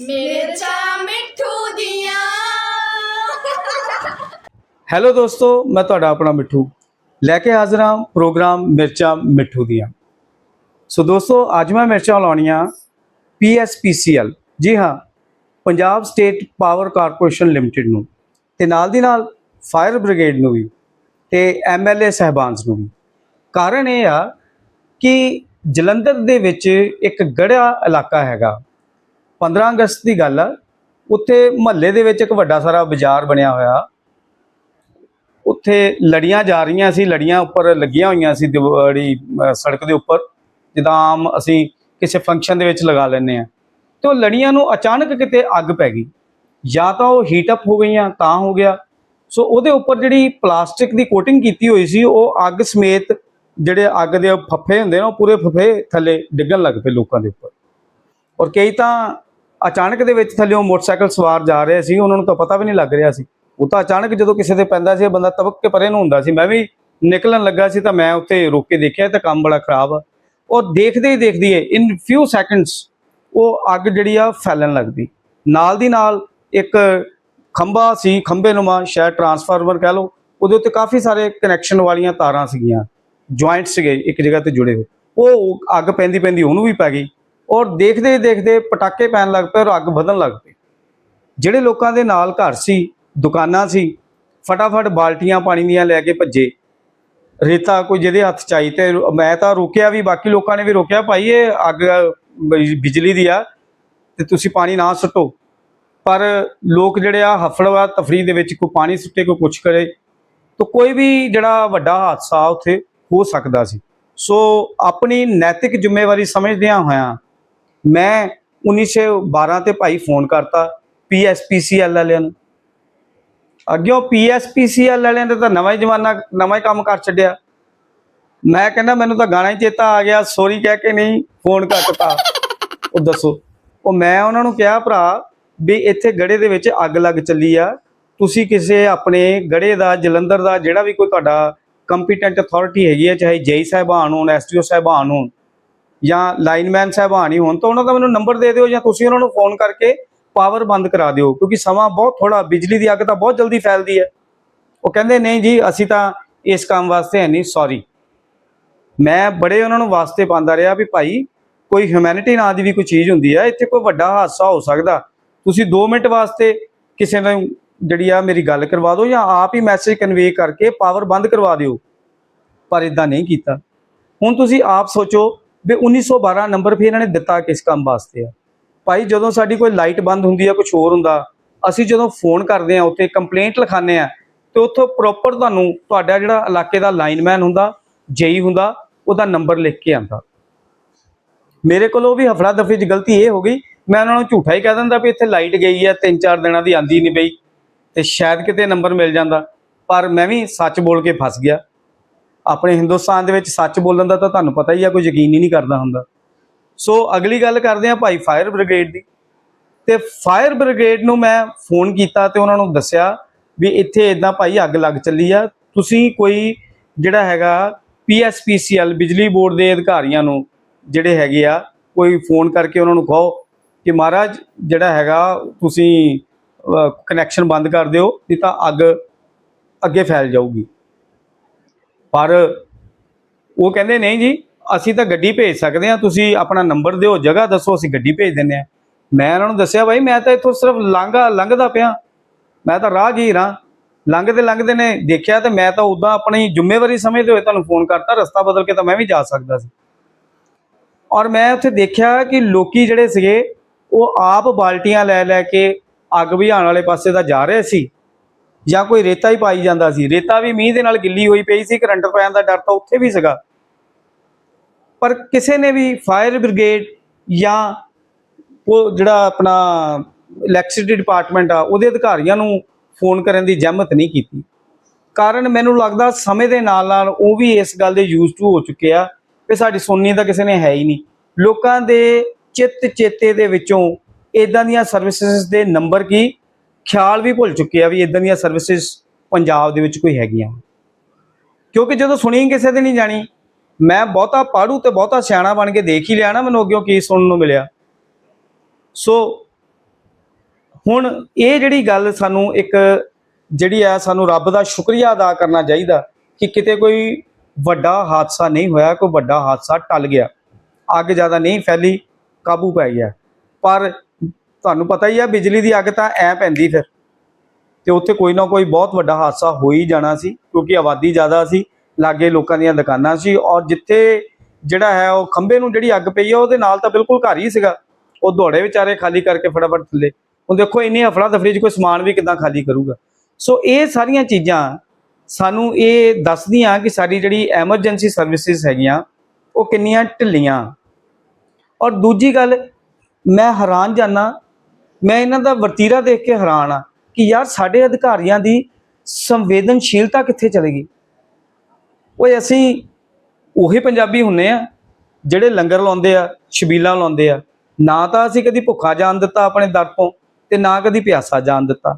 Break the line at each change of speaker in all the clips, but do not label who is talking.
ਮਿਰਚਾਂ ਮਿੱਠੂ ਦੀਆਂ।
ਹੈਲੋ ਦੋਸਤੋ, ਮੈਂ ਤੁਹਾਡਾ ਆਪਣਾ ਮਿੱਠੂ। ਲੈ ਕੇ ਹਾਜ਼ਰ ਹਾਂ ਪ੍ਰੋਗਰਾਮ ਮਿਰਚਾਂ ਮਿੱਠੂ ਦੀਆਂ। ਸੋ ਦੋਸਤੋ, ਅੱਜ ਮੈਂ ਮਿਰਚਾਂ ਲਾਉਣੀਆਂ PSPCL ਜੀ ਹਾਂ, Punjab state power corporation limited ਨੂੰ। ਤੇ ਨਾਲ ਦੀ ਨਾਲ ਫਾਇਰ ਬ੍ਰਿਗੇਡ ਨੂੰ ਵੀ ਤੇ ਐਮਐਲਏ ਸਹਿਬਾਨਸ ਨੂੰ ਵੀ। ਕਾਰਨ ਇਹ ਆ ਕਿ ਜਲੰਧਰ ਦੇ ਵਿੱਚ ਇੱਕ ਗੜਿਆ ਇਲਾਕਾ ਹੈਗਾ। 15 ਅਗਸਤ ਦੀ ਗੱਲ ਆ, ਉੱਥੇ ਮਹੱਲੇ ਦੇ ਵਿੱਚ ਇੱਕ ਵੱਡਾ ਸਾਰਾ ਬਾਜ਼ਾਰ ਬਣਿਆ ਹੋਇਆ। ਉੱਥੇ ਲੜੀਆਂ ਜਾ ਰਹੀਆਂ ਸੀ, ਲੜੀਆਂ ਉੱਪਰ ਲੱਗੀਆਂ ਹੋਈਆਂ ਸੀ ਦਿਵਾੜੀ ਸੜਕ ਦੇ ਉੱਪਰ, ਜਿੱਦਾਂ ਆਮ ਅਸੀਂ ਕਿਸੇ ਫੰਕਸ਼ਨ ਦੇ ਵਿੱਚ ਲਗਾ ਲੈਂਦੇ ਆ ਤੇ ਉਹ ਲੜੀਆਂ ਨੂੰ ਅਚਾਨਕ ਕਿਤੇ ਅੱਗ ਪੈ ਗਈ। ਜਾਂ ਤਾਂ ਉਹ ਹੀਟ ਅਪ ਹੋ ਗਈਆਂ, ਤਾਂ ਹੋ ਗਿਆ। ਸੋ ਉਹਦੇ ਉੱਪਰ ਜਿਹੜੀ ਪਲਾਸਟਿਕ ਦੀ ਕੋਟਿੰਗ ਕੀਤੀ ਹੋਈ ਸੀ, ਉਹ ਅੱਗ ਸਮੇਤ ਜਿਹੜੇ ਅੱਗ ਦੇ ਫੱਫੇ ਹੁੰਦੇ ਨੇ, ਉਹ ਪੂਰੇ ਫੱਫੇ ਥੱਲੇ ਡਿੱਗਣ ਲੱਗ ਪਏ ਲੋਕਾਂ ਦੇ ਉੱਪਰ। ਔਰ ਕਈ ਤਾਂ ਅਚਾਨਕ ਦੇ ਵਿੱਚ ਥੱਲੇ ਉਹ ਮੋਟਰਸਾਈਕਲ ਸਵਾਰ ਜਾ ਰਹੇ ਸੀ, ਉਹਨਾਂ ਨੂੰ ਤਾਂ ਪਤਾ ਵੀ ਨਹੀਂ ਲੱਗ ਰਿਹਾ ਸੀ। ਉਹ ਤਾਂ ਅਚਾਨਕ ਜਦੋਂ ਕਿਸੇ 'ਤੇ ਪੈਂਦਾ ਸੀ, ਇਹ ਬੰਦਾ ਤਬਕ ਕੇ ਪਰੇ ਨੂੰ ਹੁੰਦਾ ਸੀ। ਮੈਂ ਵੀ ਨਿਕਲਣ ਲੱਗਾ ਸੀ ਤਾਂ ਮੈਂ ਉੱਥੇ ਰੁਕ ਕੇ ਦੇਖਿਆ ਤਾਂ ਕੰਮ ਬੜਾ ਖਰਾਬ ਆ। ਔਰ ਦੇਖਦੇ ਹੀ ਦੇਖਦੀ ਹੈ ਇਨ ਫਿਊ ਸੈਕਿੰਡਸ ਉਹ ਅੱਗ ਜਿਹੜੀ ਆ ਫੈਲਣ ਲੱਗਦੀ। ਨਾਲ ਦੀ ਨਾਲ ਇੱਕ ਖੰਭਾ ਸੀ, ਖੰਭੇ ਨੂੰਮਾ, ਸ਼ਾਇਦ ਟਰਾਂਸਫਾਰਮਰ ਕਹਿ ਲਓ, ਉਹਦੇ ਉੱਤੇ ਕਾਫੀ ਸਾਰੇ ਕਨੈਕਸ਼ਨ ਵਾਲੀਆਂ ਤਾਰਾਂ ਸੀਗੀਆਂ। ਜੁਆਇੰਟ ਸੀਗੇ, ਇੱਕ ਜਗ੍ਹਾ ਤੇ ਜੁੜੇ ਹੋਏ। ਉਹ ਅੱਗ ਪੈਂਦੀ ਪੈਂਦੀ ਉਹਨੂੰ ਵੀ ਪੈ ਗਈ। ਔਰ ਦੇਖਦੇ ਦੇਖਦੇ ਪਟਾਕੇ ਪੈਣ ਲੱਗ ਪਏ ਔਰ ਅੱਗ ਵਧਣ ਲੱਗ ਪਈ ਜਿਹੜੇ ਲੋਕਾਂ ਦੇ ਨਾਲ ਘਰ ਸੀ, ਦੁਕਾਨਾਂ ਸੀ, ਫਟਾਫਟ ਬਾਲਟੀਆਂ ਪਾਣੀ ਦੀਆਂ ਲੈ ਕੇ ਭੱਜੇ। ਰੇਤਾ ਕੋਈ ਜਿਹਦੇ ਹੱਥ ਚ ਆਈ ਤੇ ਮੈਂ ਤਾਂ ਰੋਕਿਆ ਵੀ, ਬਾਕੀ ਲੋਕਾਂ ਨੇ ਵੀ ਰੋਕਿਆ, ਭਾਈ ਇਹ ਅੱਗ ਬਿਜਲੀ ਦੀ ਆ ਤੇ ਤੁਸੀਂ ਪਾਣੀ ਨਾ ਸੁੱਟੋ। ਪਰ ਲੋਕ ਜਿਹੜੇ ਆ, ਹਫੜਵਾ ਤਫਰੀ ਦੇ ਵਿੱਚ ਕੋਈ ਪਾਣੀ ਸੁੱਟੇ, ਕੋਈ ਕੁਛ ਕਰੇ, ਤਾਂ ਕੋਈ ਵੀ ਜਿਹੜਾ ਵੱਡਾ ਹਾਦਸਾ ਉੱਥੇ ਹੋ ਸਕਦਾ ਸੀ। ਸੋ ਆਪਣੀ ਨੈਤਿਕ ਜ਼ਿੰਮੇਵਾਰੀ ਸਮਝਦਿਆਂ ਹੋਇਆਂ ਮੈਂ 1912 ਤੇ ਭਾਈ ਫੋਨ ਕਰਤਾ ਪੀਐਸਪੀਸੀਐਲ ਵਾਲਿਆਂ ਨੂੰ। ਅੱਗੇ ਅੱਗਿਓਂ ਪੀਐਸਪੀਸੀਐਲ ਵਾਲਿਆਂ ਨੇ ਤਾਂ ਨਵਾਂ ਹੀ ਜ਼ਮਾਨਾ, ਨਵਾਂ ਹੀ ਕੰਮ ਕਰ ਛੱਡਿਆ। ਮੈਂ ਕਹਿੰਦਾ, ਮੈਨੂੰ ਤਾਂ ਗਾਣਾ ਹੀ ਚੇਤਾ ਆ ਗਿਆ ਸੌਰੀ ਕਹਿ ਕੇ ਨਹੀਂ ਫੋਨ ਕੱਟਤਾ। ਉਹ ਦੱਸੋ। ਉਹ ਮੈਂ ਉਹਨਾਂ ਨੂੰ ਕਿਹਾ, ਭਰਾ, ਵੀ ਇੱਥੇ ਗੜੇ ਦੇ ਵਿੱਚ ਅੱਗ ਲੱਗ ਚੱਲੀ ਆ। ਤੁਸੀਂ ਕਿਸੇ ਆਪਣੇ ਗੜੇ ਦਾ, ਜਲੰਧਰ ਦਾ ਜਿਹੜਾ ਵੀ ਕੋਈ ਤੁਹਾਡਾ ਕੰਪੀਟੈਂਟ ਅਥਾਰਟੀ ਹੈਗੀ ਹੈ ਚਾਹੇ ਜੇਈ ਸਾਹਿਬਾਨ ਹੋਣ ਐਸਟੀਓ ਸਾਹਿਬਾਨ ਹੋਣ ਜਾਂ ਲਾਈਨਮੈਨ ਸਾਹਿਬਾਨ ਹੀ ਹੋਣ ਤਾਂ ਉਹਨਾਂ ਦਾ ਮੈਨੂੰ ਨੰਬਰ ਦੇ ਦਿਓ ਜਾਂ ਤੁਸੀਂ ਉਹਨਾਂ ਨੂੰ ਫੋਨ ਕਰਕੇ ਪਾਵਰ ਬੰਦ ਕਰਾ ਦਿਓ, ਕਿਉਂਕਿ ਸਮਾਂ ਬਹੁਤ ਥੋੜਾ ਬਿਜਲੀ ਦੀ ਅੱਗ ਤਾਂ ਬਹੁਤ ਜਲਦੀ ਫੈਲਦੀ ਹੈ। ਉਹ ਕਹਿੰਦੇ, ਨਹੀਂ ਜੀ, ਅਸੀਂ ਤਾਂ ਇਸ ਕੰਮ ਵਾਸਤੇ ਹੈ ਨਹੀਂ ਸੌਰੀ ਮੈਂ ਬੜੇ ਉਹਨਾਂ ਨੂੰ ਵਾਸਤੇ ਪਾਉਂਦਾ ਰਿਹਾ ਵੀ ਭਾਈ, ਕੋਈ ਹਿਊਮੈਨਿਟੀ ਨਾਂ ਦੀ ਵੀ ਕੋਈ ਚੀਜ਼ ਹੁੰਦੀ ਹੈ, ਇੱਥੇ ਕੋਈ ਵੱਡਾ ਹਾਦਸਾ ਹੋ ਸਕਦਾ। ਤੁਸੀਂ 2 ਮਿੰਟ ਵਾਸਤੇ ਕਿਸੇ ਨੂੰ ਜਿਹੜੀ ਆ ਮੇਰੀ ਗੱਲ ਕਰਵਾ ਦਿਓ ਜਾਂ ਆਪ ਹੀ ਮੈਸੇਜ ਕਨਵੇ ਕਰਕੇ ਪਾਵਰ ਬੰਦ ਕਰਵਾ ਦਿਓ। ਪਰ ਇਦਾਂ ਨਹੀਂ ਕੀਤਾ। ਹੁਣ ਤੁਸੀਂ ਆਪ ਸੋਚੋ ਵੀ 1912 ਨੰਬਰ ਫਿਰ ਇਹਨਾਂ ਨੇ ਦਿੱਤਾ ਕਿਸ ਕੰਮ ਵਾਸਤੇ ਆ। ਭਾਈ, ਜਦੋਂ ਸਾਡੀ ਕੋਈ ਲਾਈਟ ਬੰਦ ਹੁੰਦੀ ਆ ਕੁਝ ਹੋਰ ਹੁੰਦਾ, ਅਸੀਂ ਜਦੋਂ ਫੋਨ ਕਰਦੇ ਆ, ਉੱਥੇ ਕੰਪਲੇਂਟ ਲਿਖਾਉਂਦੇ ਆ, ਤੇ ਉੱਥੋਂ ਪ੍ਰੋਪਰ ਤੁਹਾਨੂੰ ਤੁਹਾਡਾ ਜਿਹੜਾ ਇਲਾਕੇ ਦਾ ਲਾਈਨਮੈਨ ਹੁੰਦਾ ਜੇਈ ਹੁੰਦਾ, ਉਹਦਾ ਨੰਬਰ ਲਿਖ ਕੇ ਆਂਦਾ ਮੇਰੇ ਕੋਲ ਉਹ ਵੀ ਹਫੜਾ ਦਫੜੀ 'ਚ ਗਲਤੀ ਇਹ ਹੋ ਗਈ, ਮੈਂ ਉਹਨਾਂ ਨੂੰ ਝੂਠਾ ਹੀ ਕਹਿ ਦਿੰਦਾ ਵੀ ਇੱਥੇ ਲਾਈਟ ਗਈ ਆ, ਤਿੰਨ ਚਾਰ ਦਿਨਾਂ ਦੀ ਆਂਦੀ ਨਹੀਂ ਪਈ, ਤੇ ਸ਼ਾਇਦ ਕਿਤੇ ਨੰਬਰ ਮਿਲ ਜਾਂਦਾ, ਪਰ ਮੈਂ ਵੀ ਸੱਚ ਬੋਲ ਕੇ ਫਸ ਗਿਆ। ਆਪਣੇ ਹਿੰਦੁਸਤਾਨ ਦੇ ਵਿੱਚ ਸੱਚ ਬੋਲਣ ਦਾ ਤਾਂ ਤੁਹਾਨੂੰ ਪਤਾ ਹੀ ਆ, ਕੋਈ ਯਕੀਨ ਹੀ ਨਹੀਂ ਕਰਦਾ ਹੁੰਦਾ। ਸੋ ਅਗਲੀ ਗੱਲ ਕਰਦੇ ਆ ਭਾਈ ਫਾਇਰ ਬ੍ਰਿਗੇਡ ਦੀ। ਤੇ ਫਾਇਰ ਬ੍ਰਿਗੇਡ ਨੂੰ ਮੈਂ ਫੋਨ ਕੀਤਾ ਤੇ ਉਹਨਾਂ ਨੂੰ ਦੱਸਿਆ ਵੀ ਇੱਥੇ ਇਦਾਂ ਭਾਈ ਅੱਗ ਲੱਗ ਚੱਲੀ ਆ। ਤੁਸੀਂ ਕੋਈ ਜਿਹੜਾ ਹੈਗਾ ਪੀਐਸਪੀਸੀਐਲ ਬਿਜਲੀ ਬੋਰਡ ਦੇ ਅਧਿਕਾਰੀਆਂ ਨੂੰ ਜਿਹੜੇ ਹੈਗੇ ਆ, ਕੋਈ ਫੋਨ ਕਰਕੇ ਉਹਨਾਂ ਨੂੰ ਕਹੋ ਕਿ ਮਹਾਰਾਜ ਜਿਹੜਾ ਹੈਗਾ, ਤੁਸੀਂ ਕਨੈਕਸ਼ਨ ਬੰਦ ਕਰ ਦਿਓ, ਨਹੀਂ ਤਾਂ ਅੱਗ ਅੱਗੇ ਫੈਲ ਜਾਊਗੀ। ਪਰ ਉਹ ਕਹਿੰਦੇ, ਨਹੀਂ ਜੀ, ਅਸੀਂ ਤਾਂ ਗੱਡੀ ਭੇਜ ਸਕਦੇ ਹਾਂ, ਤੁਸੀਂ ਆਪਣਾ ਨੰਬਰ ਦਿਓ, ਜਗ੍ਹਾ ਦੱਸੋ, ਅਸੀਂ ਗੱਡੀ ਭੇਜ ਦਿੰਦੇ ਹਾਂ। ਮੈਂ ਉਹਨਾਂ ਨੂੰ ਦੱਸਿਆ ਭਾਈ ਮੈਂ ਤਾਂ ਇੱਥੋਂ ਸਿਰਫ ਲੰਘਾ, ਲੰਘਦਾ ਪਿਆ। ਮੈਂ ਤਾਂ ਰਾਹਗੀਰ ਹਾਂ। ਲੰਘਦੇ ਲੰਘਦੇ ਨੇ ਦੇਖਿਆ ਤੇ ਮੈਂ ਤਾਂ ਉਦਾਂ ਆਪਣੀ ਜ਼ਿੰਮੇਵਾਰੀ ਸਮਝਦੇ ਹੋਏ ਤੁਹਾਨੂੰ ਫੋਨ ਕਰਤਾ, ਰਸਤਾ ਬਦਲ ਕੇ ਤਾਂ ਮੈਂ ਵੀ ਜਾ ਸਕਦਾ ਸੀ। ਔਰ ਮੈਂ ਉੱਥੇ ਦੇਖਿਆ ਕਿ ਲੋਕੀ ਜਿਹੜੇ ਸੀਗੇ, ਉਹ ਆਪ ਬਾਲਟੀਆਂ ਲੈ ਲੈ ਕੇ ਅੱਗ ਬੁਝਾਉਣ ਵਾਲੇ ਪਾਸੇ ਦਾ ਜਾ ਰਹੇ ਸੀ। ਜਾਂ ਕੋਈ ਰੇਤਾ ਹੀ ਪਾਈ ਜਾਂਦਾ ਸੀ। ਰੇਤਾ ਵੀ ਮੀਂਹ ਦੇ ਨਾਲ ਗਿੱਲੀ ਹੋਈ ਪਈ ਸੀ, ਕਰੰਟ ਪੈਣ ਦਾ ਡਰ ਤਾਂ ਉੱਥੇ ਵੀ ਸੀਗਾ। ਪਰ ਕਿਸੇ ਨੇ ਵੀ ਫਾਇਰ ਬ੍ਰਿਗੇਡ ਜਾਂ ਉਹ ਜਿਹੜਾ ਆਪਣਾ ਇਲੈਕਟ੍ਰਿਸਿਟੀ ਡਿਪਾਰਟਮੈਂਟ ਆ, ਉਹਦੇ ਅਧਿਕਾਰੀਆਂ ਨੂੰ ਫੋਨ ਕਰਨ ਦੀ ਜਹਿਮਤ ਨਹੀਂ ਕੀਤੀ। ਕਾਰਨ ਮੈਨੂੰ ਲੱਗਦਾ ਸਮੇਂ ਦੇ ਨਾਲ ਨਾਲ ਉਹ ਵੀ ਇਸ ਗੱਲ ਦੇ ਯੂਜ਼ ਟੂ ਹੋ ਚੁੱਕੇ ਆ ਕਿ ਸਾਡੀ ਸੁਣਨੀ ਤਾਂ ਕਿਸੇ ਨੇ ਹੈ ਹੀ ਨਹੀਂ। ਲੋਕਾਂ ਦੇ ਚਿੱਤ ਚੇਤੇ ਦੇ ਵਿੱਚੋਂ ਇਦਾਂ ਦੀਆਂ ਸਰਵਿਸਿਜ਼ ਦੇ ਨੰਬਰ ਕੀ ਖਿਆਲ ਵੀ ਭੁੱਲ ਚੁੱਕੇ ਆ ਵੀ ਇਦਾਂ ਦੀਆਂ ਸਰਵਿਸਿਜ਼ ਪੰਜਾਬ ਦੇ ਵਿੱਚ ਕੋਈ ਹੈਗੀਆਂ। ਕਿਉਂਕਿ ਜਦੋਂ ਸੁਣੀ ਕਿਸੇ ਦੇ ਨਹੀਂ ਜਾਣੀ, ਮੈਂ ਬਹੁਤਾ ਪਾੜੂ ਤੇ ਬਹੁਤਾ ਸਿਆਣਾ ਬਣ ਕੇ ਦੇਖ ਹੀ ਲਿਆ ਨਾ ਮੈਨੂੰ ਅੱਗੇ ਕੀ ਸੁਣਨ ਨੂੰ ਮਿਲਿਆ। ਸੋ ਹੁਣ ਇਹ ਜਿਹੜੀ ਗੱਲ ਸਾਨੂੰ ਇੱਕ ਜਿਹੜੀ ਆ ਸਾਨੂੰ ਰੱਬ ਦਾ ਸ਼ੁਕਰੀਆ ਅਦਾ ਕਰਨਾ ਚਾਹੀਦਾ ਕਿ ਕਿਤੇ ਕੋਈ ਵੱਡਾ ਹਾਦਸਾ ਨਹੀਂ ਹੋਇਆ, ਕੋਈ ਵੱਡਾ ਹਾਦਸਾ ਟਲ ਗਿਆ। ਅੱਗ ਜ਼ਿਆਦਾ ਨਹੀਂ ਫੈਲੀ, ਕਾਬੂ ਪੈ ਗਿਆ। ਪਰ ਤੁਹਾਨੂੰ ਪਤਾ ਹੀ ਆ, ਬਿਜਲੀ ਦੀ ਅੱਗ ਤਾਂ ਐ ਪੈਂਦੀ ਫਿਰ। ਤੇ ਉੱਥੇ ਕੋਈ ਨਾ ਕੋਈ ਬਹੁਤ ਵੱਡਾ ਹਾਦਸਾ ਹੋ ਹੀ ਜਾਣਾ ਸੀ, ਕਿਉਂਕਿ ਆਬਾਦੀ ਜ਼ਿਆਦਾ ਸੀ, ਲਾਗੇ ਲੋਕਾਂ ਦੀਆਂ ਦੁਕਾਨਾਂ ਸੀ, ਔਰ ਜਿੱਥੇ ਜਿਹੜਾ ਹੈ ਉਹ ਖੰਭੇ ਨੂੰ ਜਿਹੜੀ ਅੱਗ ਪਈ ਆ, ਉਹਦੇ ਨਾਲ ਤਾਂ ਬਿਲਕੁਲ ਘਰ ਹੀ ਸੀਗਾ। ਉਹ ਦੌੜੇ ਵਿਚਾਰੇ ਖਾਲੀ ਕਰਕੇ ਫਟਾਫਟ ਥੱਲੇ। ਹੁਣ ਦੇਖੋ, ਇੰਨੀ ਹਫੜਾ ਦਫੜੀ 'ਚ ਕੋਈ ਸਮਾਨ ਵੀ ਕਿਦਾਂ ਖਾਲੀ ਕਰੂਗਾ। ਸੋ ਇਹ ਸਾਰੀਆਂ ਚੀਜ਼ਾਂ ਸਾਨੂੰ ਇਹ ਦੱਸਦੀਆਂ ਕਿ ਸਾਡੀ ਜਿਹੜੀ ਐਮਰਜੈਂਸੀ ਸਰਵਿਸਿਜ਼ ਹੈਗੀਆਂ, ਉਹ ਕਿੰਨੀਆਂ ਢਿੱਲੀਆਂ। ਔਰ ਦੂਜੀ ਗੱਲ, ਮੈਂ ਹੈਰਾਨ ਜਾਨਾ ਮੈਂ ਇਹਨਾਂ ਦਾ ਵਰਤੀਰਾ ਦੇਖ ਕੇ ਹੈਰਾਨ ਆ ਕਿ ਯਾਰ ਸਾਡੇ ਅਧਿਕਾਰੀਆਂ ਦੀ ਸੰਵੇਦਨਸ਼ੀਲਤਾ ਕਿੱਥੇ ਚਲੇ ਗਈ? ਓਏ ਅਸੀਂ ਉਹੀ ਪੰਜਾਬੀ ਹੁੰਨੇ ਆ, ਜਿਹੜੇ ਲੰਗਰ ਲਾਉਂਦੇ ਆ, ਛਬੀਲਾਂ ਲਾਉਂਦੇ ਆ। ਨਾ ਤਾਂ ਅਸੀਂ ਕਦੀ ਭੁੱਖਾ ਜਾਣ ਦਿੱਤਾ ਆਪਣੇ ਦਰ ਤੋਂ ਤੇ ਨਾ ਕਦੀ ਪਿਆਸਾ ਜਾਣ ਦਿੱਤਾ।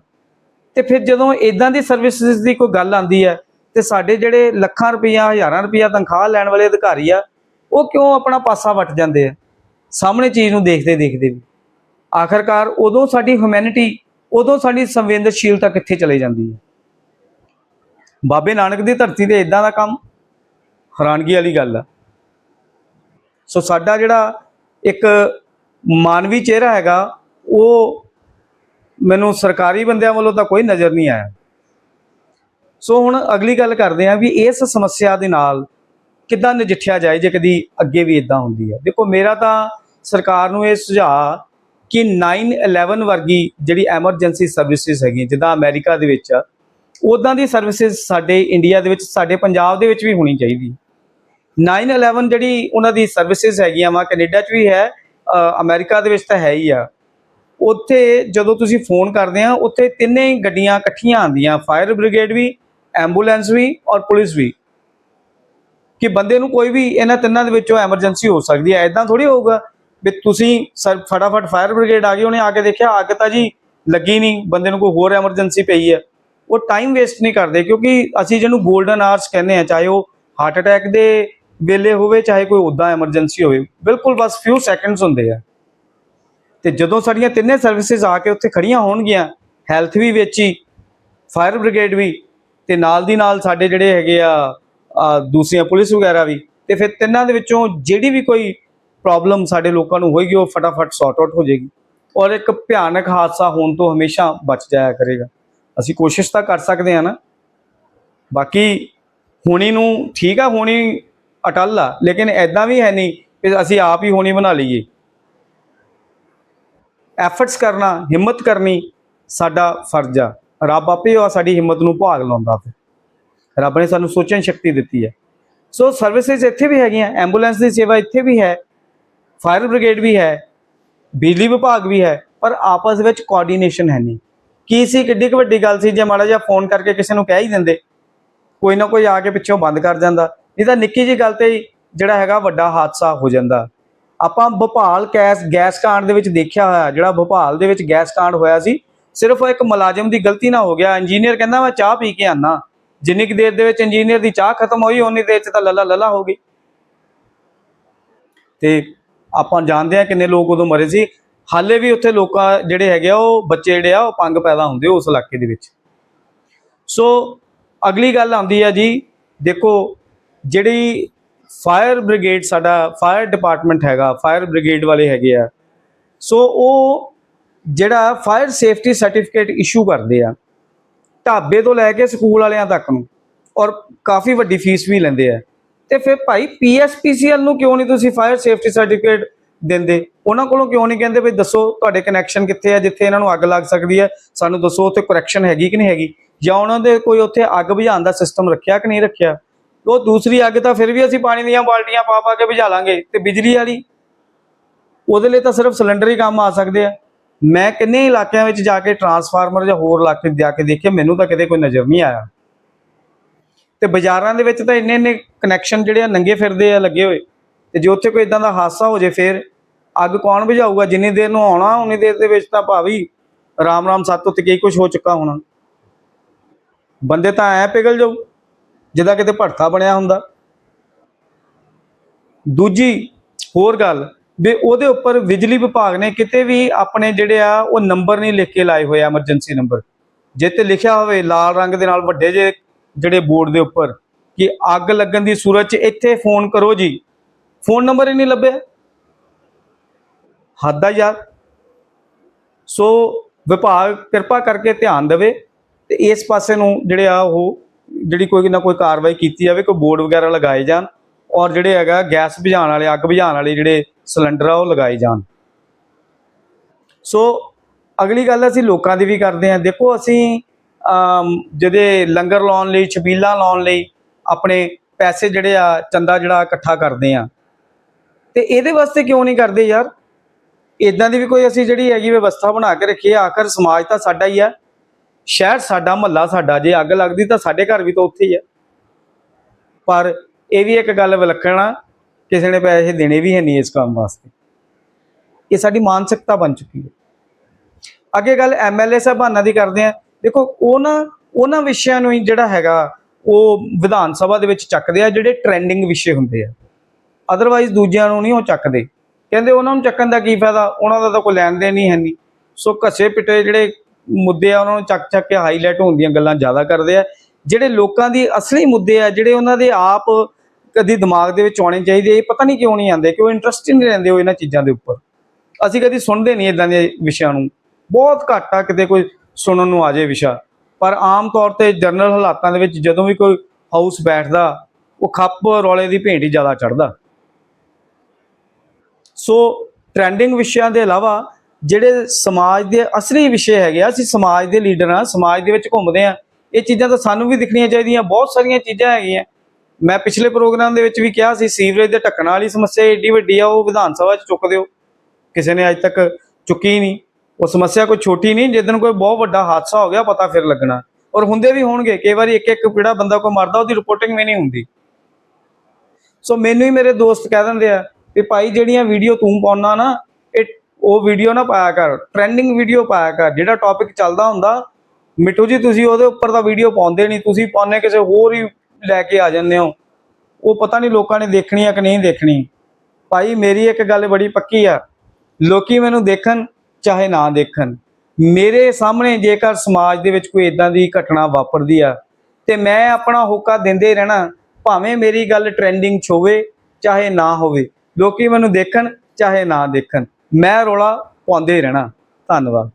ਤੇ ਫਿਰ ਜਦੋਂ ਇਦਾਂ ਦੀ ਸਰਵਿਸਿਜ਼ ਦੀ ਕੋਈ ਗੱਲ ਆਂਦੀ ਹੈ ਤੇ ਸਾਡੇ ਜਿਹੜੇ ਲੱਖਾਂ ਰੁਪਈਆ, ਹਜ਼ਾਰਾਂ ਰੁਪਈਆ ਤਨਖਾਹ ਲੈਣ ਵਾਲੇ ਅਧਿਕਾਰੀ ਆ, ਉਹ ਕਿਉਂ ਆਪਣਾ ਪਾਸਾ ਵੱਟ ਜਾਂਦੇ ਆ? ਸਾਹਮਣੇ ਚੀਜ਼ ਨੂੰ ਦੇਖਦੇ ਦੇਖਦੇ ਵੀ। ਆਖਰਕਾਰ ਉਦੋਂ ਸਾਡੀ ਹਿਊਮੈਨਿਟੀ ਉਦੋਂ ਸਾਡੀ ਸੰਵੇਦਨਸ਼ੀਲਤਾ ਕਿੱਥੇ ਚਲੇ ਜਾਂਦੀ ਹੈ? ਬਾਬੇ ਨਾਨਕ ਦੀ ਧਰਤੀ ਤੇ ਇਦਾਂ ਦਾ ਕੰਮ ਹੈਰਾਨਗੀ ਵਾਲੀ ਗੱਲ ਆ। ਸੋ ਸਾਡਾ ਜਿਹੜਾ ਇੱਕ ਮਾਨਵੀ ਚਿਹਰਾ ਹੈਗਾ, ਉਹ ਮੈਨੂੰ ਸਰਕਾਰੀ ਬੰਦਿਆਂ ਵੱਲੋਂ ਤਾਂ ਕੋਈ ਨਜ਼ਰ ਨਹੀਂ ਆਇਆ। ਸੋ ਹੁਣ ਅਗਲੀ ਗੱਲ ਕਰਦੇ ਹਾਂ ਵੀ ਇਸ ਸਮੱਸਿਆ ਦੇ ਨਾਲ ਕਿੱਦਾਂ ਨਜਿੱਠਿਆ ਜਾਏ ਜੇ ਕਦੀ ਅੱਗੇ ਵੀ ਇਦਾਂ ਹੁੰਦੀ ਹੈ। ਦੇਖੋ ਮੇਰਾ ਤਾਂ ਸਰਕਾਰ ਨੂੰ ਇਹ ਸੁਝਾਅ ਕਿ 911 ਵਰਗੀ ਜਿਹੜੀ ਐਮਰਜੈਂਸੀ ਸਰਵਿਸਿਜ਼ ਹੈਗੀ ਜਿੱਦਾਂ ਅਮਰੀਕਾ ਦੇ ਵਿੱਚ ਆ ਉਦਾਂ ਦੀ ਸਰਵਿਸਿਜ਼ ਸਾਡੇ ਇੰਡੀਆ ਦੇ ਵਿੱਚ ਸਾਡੇ ਪੰਜਾਬ ਦੇ ਵਿੱਚ ਵੀ ਹੋਣੀ ਚਾਹੀਦੀ। 911 ਜਿਹੜੀ ਉਹਨਾਂ ਦੀ ਸਰਵਿਸਿਜ਼ ਹੈਗੀਆਂ ਵਾ ਕੈਨੇਡਾ 'ਚ ਵੀ ਹੈ ਅ, ਅਮਰੀਕਾ ਦੇ ਵਿੱਚ ਤਾਂ ਹੈ ਹੀ ਆ। ਉੱਥੇ ਜਦੋਂ ਤੁਸੀਂ ਫੋਨ ਕਰਦੇ ਆ ਉੱਥੇ ਤਿੰਨੇ ਗੱਡੀਆਂ ਇਕੱਠੀਆਂ ਆਉਂਦੀਆਂ ਫਾਇਰ ਬ੍ਰਿਗੇਡ ਵੀ ਐਂਬੂਲੈਂਸ ਵੀ ਔਰ ਪੁਲਿਸ ਵੀ। ਕਿ ਬੰਦੇ ਨੂੰ ਕੋਈ ਵੀ ਇਹਨਾਂ ਤਿੰਨਾਂ ਦੇ ਵਿੱਚੋਂ ਐਮਰਜੈਂਸੀ ਹੋ ਸਕਦੀ ਹੈ ਐਦਾਂ ਥੋੜੀ ਹੋਊਗਾ। ਵੀ ਤੁਸੀਂ ਸਰ ਫਟਾਫਟ ਫਾਇਰ ਬ੍ਰਿਗੇਡ ਆ ਗਈ ਉਹਨੇ ਆ ਕੇ ਦੇਖਿਆ ਅੱਗ ਤਾਂ ਜੀ ਲੱਗੀ ਨਹੀਂ ਬੰਦੇ ਨੂੰ ਕੋਈ ਹੋਰ ਐਮਰਜੈਂਸੀ ਪਈ ਹੈ। ਉਹ ਟਾਈਮ ਵੇਸਟ ਨਹੀਂ ਕਰਦੇ ਕਿਉਂਕਿ ਅਸੀਂ ਜਿਹਨੂੰ 골ਡਨ ਆਰਸ ਕਹਿੰਦੇ ਆ ਚਾਹੇ ਉਹ ਹਾਰਟ ਅਟੈਕ ਦੇ ਵੇਲੇ ਹੋਵੇ ਚਾਹੇ ਕੋਈ ਉਦਾਂ ਐਮਰਜੈਂਸੀ ਹੋਵੇ ਬਿਲਕੁਲ ਬਸ ਫਿਊ ਸੈਕਿੰਡਸ ਹੁੰਦੇ ਆ। ਤੇ ਜਦੋਂ ਸਾਡੀਆਂ ਤਿੰਨੇ ਸਰਵਿਸਿਜ਼ ਆ ਕੇ ਉੱਥੇ ਖੜੀਆਂ ਹੋਣਗੀਆਂ ਹੈਲਥ ਵੀ ਵਿੱਚ ਹੀ ਫਾਇਰ ਬ੍ਰਿਗੇਡ ਵੀ ਤੇ ਨਾਲ ਦੀ ਨਾਲ ਸਾਡੇ ਜਿਹੜੇ ਹੈਗੇ ਆ ਆ, ਦੂਸਰੀਆਂ ਪੁਲਿਸ ਵਗੈਰਾ ਵੀ ਤੇ ਫਿਰ ਤਿੰਨਾਂ ਦੇ ਵਿੱਚੋਂ ਜਿਹੜੀ ਵੀ ਕੋਈ ਪ੍ਰੋਬਲਮ ਸਾਡੇ ਲੋਕਾਂ ਨੂੰ ਹੋਏਗੀ, ਉਹ ਫਟਾਫਟ ਸੌਰਟ ਆਊਟ ਹੋ ਜਾਏਗੀ। ਔਰ ਇੱਕ ਭਿਆਨਕ ਹਾਦਸਾ ਹੋਣ ਤੋਂ ਹਮੇਸ਼ਾ ਬਚ ਜਾਇਆ ਕਰੇਗਾ। ਅਸੀਂ ਕੋਸ਼ਿਸ਼ ਤਾਂ ਕਰ ਸਕਦੇ ਹਾਂ ਨਾ। ਬਾਕੀ ਹੋਣੀ ਨੂੰ ਠੀਕ ਆ, ਹੋਣੀ ਅਟਲ ਆ, ਲੇਕਿਨ ਐਦਾਂ ਵੀ ਹੈ ਨਹੀਂ ਕਿ ਅਸੀਂ ਆਪ ਹੀ ਹੋਣੀ ਬਣਾ ਲਈਏ। ਐਫਰਟਸ ਕਰਨਾ, ਹਿੰਮਤ ਕਰਨੀ ਸਾਡਾ ਫਰਜ਼ ਆ। ਰੱਬ ਆਪੇ ਉਹ ਸਾਡੀ ਹਿੰਮਤ ਨੂੰ ਭਾਗ ਲਾਉਂਦਾ ਫਿਰ ਰੱਬ ਨੇ ਸਾਨੂੰ ਸੋਚਣ ਸ਼ਕਤੀ ਦਿੱਤੀ ਹੈ। ਸੋ ਸਰਵਿਸਿਜ਼ ਇੱਥੇ ਵੀ ਹੈਗੀਆਂ ਐਂਬੂਲੈਂਸ ਦੀ ਸੇਵਾ ਇੱਥੇ ਵੀ ਹੈ। ਫਾਇਰ ਬ੍ਰਿਗੇਡ ਵੀ ਹੈ, ਬਿਜਲੀ ਵਿਭਾਗ ਵੀ ਹੈ, ਪਰ ਆਪਸ ਵਿੱਚ ਕੋਆਰਡੀਨੇਸ਼ਨ ਹੈ ਨਹੀਂ। ਕੀ ਸੀ, ਕਿੱਡੀ ਕੁ ਵੱਡੀ ਗੱਲ ਸੀ, ਜੇ ਮਾੜਾ ਜਿਹਾ ਫੋਨ ਕਰਕੇ ਕਿਸੇ ਨੂੰ ਕਹਿ ਹੀ ਦਿੰਦੇ, ਕੋਈ ਨਾ ਕੋਈ ਆ ਕੇ ਪਿੱਛੋਂ ਬੰਦ ਕਰ ਜਾਂਦਾ। ਨਹੀਂ ਤਾਂ ਨਿੱਕੀ ਜੀ ਗੱਲ ਤੇ ਹੀ ਜਿਹੜਾ ਹੈਗਾ ਵੱਡਾ ਹਾਦਸਾ ਹੋ ਜਾਂਦਾ। ਆਪਾਂ ਭੋਪਾਲ ਗੈਸ ਗੈਸ ਕਾਂਡ ਦੇ ਵਿੱਚ ਦੇਖਿਆ ਹੋਇਆ, ਜਿਹੜਾ ਭੋਪਾਲ ਦੇ ਵਿੱਚ ਗੈਸ ਕਾਂਡ ਹੋਇਆ ਸੀ, ਸਿਰਫ ਇੱਕ ਮੁਲਾਜ਼ਮ ਦੀ ਗਲਤੀ ਨਾ ਹੋ ਗਿਆ। ਇੰਜੀਨੀਅਰ ਕਹਿੰਦਾ, ਮੈਂ ਚਾਹ ਪੀ ਕੇ ਆਨਾ। ਜਿੰਨੀ ਕੁ ਦੇਰ ਦੇ ਵਿੱਚ ਇੰਜੀਨੀਅਰ ਦੀ ਚਾਹ ਖਤਮ ਹੋਈ ਉਨੀ ਦੇਰ ਚ ਤਾਂ ਲੱਲਾ ਲੱਲਾ ਹੋ ਗਈ। ਤੇ ਆਪਾਂ ਜਾਣਦੇ ਆ ਕਿੰਨੇ ਲੋਕ ਉਦੋਂ ਮਰੇ ਸੀ। ਹਾਲੇ ਵੀ ਉੱਥੇ ਲੋਕਾਂ ਜਿਹੜੇ ਹੈਗੇ ਆ, ਉਹ ਬੱਚੇ ਜਿਹੜੇ ਆ, ਉਹ ਪੰਗ ਪੈਦਾ ਹੁੰਦੇ ਉਸ ਇਲਾਕੇ ਦੇ ਵਿੱਚ। ਸੋ ਅਗਲੀ ਗੱਲ ਆਉਂਦੀ ਆ ਜੀ, ਦੇਖੋ, ਜਿਹੜੀ ਫਾਇਰ ਬ੍ਰਿਗੇਡ ਸਾਡਾ, ਫਾਇਰ ਡਿਪਾਰਟਮੈਂਟ ਹੈਗਾ, ਫਾਇਰ ਬ੍ਰਿਗੇਡ ਵਾਲੇ ਹੈਗੇ ਆ। ਸੋ ਉਹ ਜਿਹੜਾ ਫਾਇਰ ਸੇਫਟੀ ਸਰਟੀਫਿਕੇਟ ਇਸ਼ੂ ਕਰਦੇ ਆ, ਢਾਬੇ ਤੋਂ ਲੈ ਕੇ ਸਕੂਲ ਵਾਲਿਆਂ ਤੱਕ ਨੂੰ, ਔਰ ਕਾਫੀ ਵੱਡੀ ਫੀਸ ਵੀ ਲੈਂਦੇ ਆ। ਤੇ ਫਿਰ ਭਾਈ ਪੀਐਸਪੀਸੀਐਲ ਨੂੰ ਕਿਉਂ ਨਹੀਂ ਤੁਸੀਂ ਫਾਇਰ ਸੇਫਟੀ ਸਰਟੀਫਿਕੇਟ ਦਿੰਦੇ? ਉਹਨਾਂ ਕੋਲੋਂ ਕਿਉਂ ਨਹੀਂ ਕਹਿੰਦੇ ਵੀ ਦੱਸੋ ਤੁਹਾਡੇ ਕਨੈਕਸ਼ਨ ਕਿੱਥੇ ਆ, ਜਿੱਥੇ ਇਹਨਾਂ ਨੂੰ ਅੱਗ ਲੱਗ ਸਕਦੀ ਹੈ? ਸਾਨੂੰ ਦੱਸੋ ਉੱਥੇ ਕਰੈਕਸ਼ਨ ਹੈਗੀ ਕਿ ਨਹੀਂ ਹੈਗੀ? ਜਾਂ ਉਹਨਾਂ ਦੇ ਕੋਈ ਉੱਥੇ ਅੱਗ ਬੁਝਾਉਣ ਦਾ ਸਿਸਟਮ ਰੱਖਿਆ ਕਿ ਨਹੀਂ ਰੱਖਿਆ? ਉਹ ਦੂਸਰੀ ਅੱਗ ਤਾਂ ਫਿਰ ਵੀ ਅਸੀਂ ਪਾਣੀ ਦੀਆਂ ਬਾਲਟੀਆਂ ਪਾ ਪਾ ਕੇ ਬੁਝਾ ਲਾਂਗੇ ਤੇ ਬਿਜਲੀ ਵਾਲੀ। ਉਹਦੇ ਲਈ ਤਾਂ ਸਿਰਫ ਸਿਲੰਡਰ ਹੀ ਕੰਮ ਆ ਸਕਦੇ ਆ। ਮੈਂ ਕਿੰਨੇ ਇਲਾਕਿਆਂ ਵਿੱਚ ਜਾ ਕੇ ਟਰਾਂਸਫਾਰਮਰ ਜਾਂ ਹੋਰ ਇਲਾਕੇ ਜਾ ਕੇ ਦੇਖੇ, ਮੈਨੂੰ ਤਾਂ ਕਿਤੇ ਕੋਈ ਨਜ਼ਰ ਨਹੀਂ ਆਇਆ। ਤੇ ਬਾਜ਼ਾਰਾਂ ਦੇ ਵਿੱਚ ਤਾਂ ਇੰਨੇ ਇੰਨੇ ਕਨੈਕਸ਼ਨ ਜਿਹੜੇ ਆ ਨੰਗੇ ਫਿਰਦੇ ਆ, ਲੱਗੇ ਹੋਏ। ਤੇ ਜੇ ਉੱਥੇ ਕੋਈ ਇਦਾਂ ਦਾ ਹਾਦਸਾ ਹੋ ਜੇ ਫੇਰ ਅੱਗ ਕੌਣ ਬੁਝਾਊਗਾ? ਜਿੰਨੀ ਦੇਰ ਨੂੰ ਆਉਣਾ, ਉਨੀ ਦੇਰ ਦੇ ਵਿੱਚ ਤਾਂ ਭਾਵੀ ਰਾਮ ਰਾਮ ਸੱਤ ਉੱਤੇ ਕਈ ਕੁਝ ਹੋ ਚੁੱਕਾ ਹੋਣਾ। ਬੰਦੇ ਤਾਂ ਐ ਪਿਘਲ ਜਾਊ, ਜਿੱਦਾਂ ਕਿਤੇ ਭੜਥਾ ਬਣਿਆ ਹੁੰਦਾ। ਦੂਜੀ ਹੋਰ ਗੱਲ ਵੀ ਉਹਦੇ ਉੱਪਰ ਬਿਜਲੀ ਵਿਭਾਗ ਨੇ ਕਿਤੇ ਵੀ ਆਪਣੇ ਜਿਹੜੇ ਆ, ਉਹ ਨੰਬਰ ਨਹੀਂ ਲਿਖ ਕੇ ਲਾਏ ਹੋਏ ਐਮਰਜੈਂਸੀ ਨੰਬਰ। ਜੇ ਤੇ ਲਿਖਿਆ ਹੋਵੇ, ਲਾਲ ਰੰਗ ਦੇ ਨਾਲ ਵੱਡੇ ਜੇ ਜਿਹੜੇ ਬੋਰਡ ਦੇ ਉੱਪਰ ਕਿ ਅੱਗ ਲੱਗਣ ਦੀ ਸੂਰਤ 'ਚ ਇੱਥੇ ਫੋਨ ਕਰੋ ਜੀ। ਫੋਨ ਨੰਬਰ ਹੀ ਨਹੀਂ ਲੱਭਿਆ। ਹੱਦ ਆ ਯਾਰ। ਸੋ ਵਿਭਾਗ ਕਿਰਪਾ ਕਰਕੇ ਧਿਆਨ ਦੇਵੇ ਤੇ ਇਸ ਪਾਸੇ ਨੂੰ ਜਿਹੜੇ ਆ ਉਹ ਜਿਹੜੀ ਕੋਈ ਨਾ ਕੋਈ ਕਾਰਵਾਈ ਕੀਤੀ ਜਾਵੇ, ਕੋਈ ਬੋਰਡ ਵਗੈਰਾ ਲਗਾਏ ਜਾਣ ਔਰ ਜਿਹੜੇ ਹੈਗਾ ਗੈਸ ਬੁਝਾਉਣ ਵਾਲੇ, ਅੱਗ ਬੁਝਾਉਣ ਵਾਲੇ ਜਿਹੜੇ ਸਿਲੰਡਰ ਆ ਉਹ ਲਗਾਏ ਜਾਣ। ਸੋ ਅਗਲੀ ਗੱਲ ਅਸੀਂ ਲੋਕਾਂ ਦੀ ਵੀ ਕਰਦੇ ਹਾਂ। ਦੇਖੋ ਅਸੀਂ ਜਿਹਦੇ ਲੰਗਰ ਲਾਉਣ ਲਈ, ਛਬੀਲਾਂ ਲਾਉਣ ਲਈ ਆਪਣੇ ਪੈਸੇ ਜਿਹੜੇ ਆ, ਚੰਦਾ ਜਿਹੜਾ ਇਕੱਠਾ ਕਰਦੇ ਆ। ਤੇ ਇਹਦੇ ਵਾਸਤੇ ਕਿਉਂ ਨਹੀਂ ਕਰਦੇ ਯਾਰ? ਇਦਾਂ ਦੀ ਵੀ ਕੋਈ ਅਸੀਂ ਜਿਹੜੀ ਹੈਗੀ ਵਿਵਸਥਾ ਬਣਾ ਕੇ ਰੱਖੀ ਆ, ਆਖਰ ਸਮਾਜ ਤਾਂ ਸਾਡਾ ਹੀ ਆ। ਸ਼ਹਿਰ ਸਾਡਾ, ਮਹੱਲਾ ਸਾਡਾ, ਜੇ ਅੱਗ ਲੱਗਦੀ ਤਾਂ ਸਾਡੇ ਘਰ ਵੀ ਤਾਂ ਉੱਥੇ ਹੀ ਆ। ਪਰ ਇਹ ਵੀ ਇੱਕ ਗੱਲ ਵਿਲੱਖਣ ਆ, ਕਿਸੇ ਨੇ ਪੈਸੇ ਦੇਣੇ ਵੀ ਹੈ ਨਹੀਂ ਇਸ ਕੰਮ ਵਾਸਤੇ। ਇਹ ਸਾਡੀ ਮਾਨਸਿਕਤਾ ਬਣ ਚੁੱਕੀ ਹੈ। ਅੱਗੇ ਗੱਲ ਐਮਐਲਏ ਸਾਹਿਬਾਨਾਂ ਦੀ ਕਰਦੇ ਆ। ਦੇਖੋ ਉਹਨਾਂ ਉਹਨਾਂ ਵਿਸ਼ਿਆਂ ਨੂੰ ਹੀ ਜਿਹੜਾ ਹੈਗਾ, ਉਹ ਵਿਧਾਨ ਸਭਾ ਦੇ ਵਿੱਚ ਚੱਕਦੇ ਆ, ਜਿਹੜੇ ਟ੍ਰੈਂਡਿੰਗ ਵਿਸ਼ੇ ਹੁੰਦੇ ਆ। ਅਦਰਵਾਈਜ਼ ਦੂਜਿਆਂ ਨੂੰ ਨਹੀਂ ਉਹ ਚੱਕਦੇ। ਕਹਿੰਦੇ ਉਹਨਾਂ ਨੂੰ ਚੱਕਣ ਦਾ ਕੀ ਫਾਇਦਾ? ਉਹਨਾਂ ਦਾ ਤਾਂ ਕੋਈ ਲੈਣ ਦੇਣ ਨਹੀਂ ਹੈ ਨਹੀਂ ਸੋ ਘਸੇ ਪਿੱਟੇ ਜਿਹੜੇ ਮੁੱਦੇ ਆ, ਉਹਨਾਂ ਨੂੰ ਚੱਕ ਚੱਕ ਕੇ ਹਾਈਲਾਈਟ ਹੋਣ ਦੀਆਂ ਗੱਲਾਂ ਜ਼ਿਆਦਾ ਕਰਦੇ ਆ। ਜਿਹੜੇ ਲੋਕਾਂ ਦੀ ਅਸਲੀ ਮੁੱਦੇ ਆ, ਜਿਹੜੇ ਉਹਨਾਂ ਦੇ ਆਪ ਕਦੀ ਦਿਮਾਗ ਦੇ ਵਿੱਚ ਆਉਣੇ ਚਾਹੀਦੇ ਇਹ ਪਤਾ ਨਹੀਂ ਕਿਉਂ ਨਹੀਂ ਆਉਂਦੇ, ਕਿਉਂ ਇੰਟਰਸਟ ਨਹੀਂ ਲੈਂਦੇ ਉਹ ਇਹਨਾਂ ਚੀਜ਼ਾਂ ਦੇ ਉੱਪਰ। ਅਸੀਂ ਕਦੀ ਸੁਣਦੇ ਨਹੀਂ ਇਦਾਂ ਦੇ ਵਿਸ਼ਿਆਂ ਨੂੰ। ਬਹੁਤ ਘੱਟ ਆ ਕਿਤੇ ਕੋਈ ਸੁਣਨ ਨੂੰ ਆ ਜਾਏ ਵਿਸ਼ਾ। ਪਰ ਆਮ ਤੌਰ ਤੇ ਜਨਰਲ ਹਾਲਾਤਾਂ ਦੇ ਵਿੱਚ ਜਦੋਂ ਵੀ ਕੋਈ ਹਾਊਸ ਬੈਠਦਾ, ਉਹ ਖੱਪ ਰੌਲੇ ਦੀ ਭੇਂਟ ਹੀ ਜ਼ਿਆਦਾ ਚੜਦਾ ਸੋ ਟ੍ਰੈਂਡਿੰਗ ਵਿਸ਼ਿਆਂ ਦੇ ਇਲਾਵਾ ਜਿਹੜੇ ਸਮਾਜ ਦੇ ਅਸਲੀ ਵਿਸ਼ੇ ਹੈਗੇ ਆ, ਅਸੀਂ ਸਮਾਜ ਦੇ ਲੀਡਰ ਆ ਸਮਾਜ ਦੇ ਵਿੱਚ ਘੁੰਮਦੇ ਆ ਇਹ ਚੀਜ਼ਾਂ ਤਾਂ ਸਾਨੂੰ ਵੀ ਦਿਖਣੀਆਂ ਚਾਹੀਦੀਆਂ, ਬਹੁਤ ਸਾਰੀਆਂ ਚੀਜ਼ਾਂ ਹੈਗੀਆਂ। ਮੈਂ ਪਿਛਲੇ ਪ੍ਰੋਗਰਾਮ ਦੇ ਵਿੱਚ ਵੀ ਕਿਹਾ ਸੀ, ਸੀਵਰੇਜ ਦੇ ਢੱਕਣ ਵਾਲੀ ਸਮੱਸਿਆ ਏਡੀ ਵੱਡੀ ਆ, ਉਹ ਵਿਧਾਨ ਸਭਾ 'ਚ ਚੁੱਕ ਦਿਓ। ਕਿਸੇ ਨੇ ਅੱਜ ਤੱਕ ਚੁੱਕੀ ਹੀ ਨਹੀਂ। ਉਹ ਸਮੱਸਿਆ ਕੋਈ ਛੋਟੀ ਨਹੀਂ ਜਿੱਦਣ ਕੋਈ ਬਹੁਤ ਵੱਡਾ ਹਾਦਸਾ ਹੋ ਗਿਆ, ਪਤਾ ਫਿਰ ਲੱਗਣਾ। ਔਰ ਹੁੰਦੇ ਵੀ ਹੋਣਗੇ, ਕਈ ਵਾਰੀ ਇੱਕ ਇੱਕ ਜਿਹੜਾ ਬੰਦਾ ਕੋਈ ਮਰਦਾ, ਉਹਦੀ ਰਿਪੋਰਟਿੰਗ ਵੀ ਨਹੀਂ ਹੁੰਦੀ। ਸੋ ਮੈਨੂੰ ਹੀ ਮੇਰੇ ਦੋਸਤ ਕਹਿ ਦਿੰਦੇ ਆ ਵੀ ਭਾਈ ਜਿਹੜੀਆਂ ਵੀਡੀਓ ਤੂੰ ਪਾਉਣਾ ਨਾ, ਇਹ ਉਹ ਵੀਡੀਓ ਨਾ ਪਾਇਆ ਕਰ ਟ੍ਰੈਂਡਿੰਗ ਵੀਡੀਓ ਪਾਇਆ ਕਰ, ਜਿਹੜਾ ਟੌਪਿਕ ਚੱਲਦਾ ਹੁੰਦਾ, ਮਿੱਠੂ ਜੀ ਤੁਸੀਂ ਉਹਦੇ ਉੱਪਰ ਤਾਂ ਵੀਡੀਓ ਪਾਉਂਦੇ ਨਹੀਂ, ਤੁਸੀਂ ਪਾਉਂਦੇ ਕਿਸੇ ਹੋਰ ਹੀ ਲੈ ਕੇ ਆ ਜਾਂਦੇ ਹੋ। ਉਹ ਪਤਾ ਨਹੀਂ ਲੋਕਾਂ ਨੇ ਦੇਖਣੀ ਆ ਕਿ ਨਹੀਂ ਦੇਖਣੀ। ਭਾਈ ਮੇਰੀ ਇੱਕ ਗੱਲ ਬੜੀ ਪੱਕੀ ਆ, ਲੋਕੀ ਮੈਨੂੰ ਦੇਖਣ ਚਾਹੇ ਨਾ ਦੇਖਣ। ਮੇਰੇ ਸਾਹਮਣੇ ਜੇਕਰ ਸਮਾਜ ਦੇ ਵਿੱਚ ਕੋਈ ਇਦਾਂ ਦੀ ਘਟਨਾ ਵਾਪਰਦੀ ਆ, ਤੇ ਮੈਂ ਆਪਣਾ ਹੋਕਾ ਦਿੰਦੇ ਰਹਿਣਾ, ਭਾਵੇਂ ਮੇਰੀ ਗੱਲ ਟ੍ਰੈਂਡਿੰਗ 'ਚ ਹੋਵੇ, ਚਾਹੇ ਨਾ ਹੋਵੇ। ਲੋਕੀ ਮੈਨੂੰ ਦੇਖਣ, ਚਾਹੇ ਨਾ ਦੇਖਣ। ਮੈਂ ਰੋਲਾ ਪਾਉਂਦੇ ਰਹਿਣਾ। ਧੰਨਵਾਦ।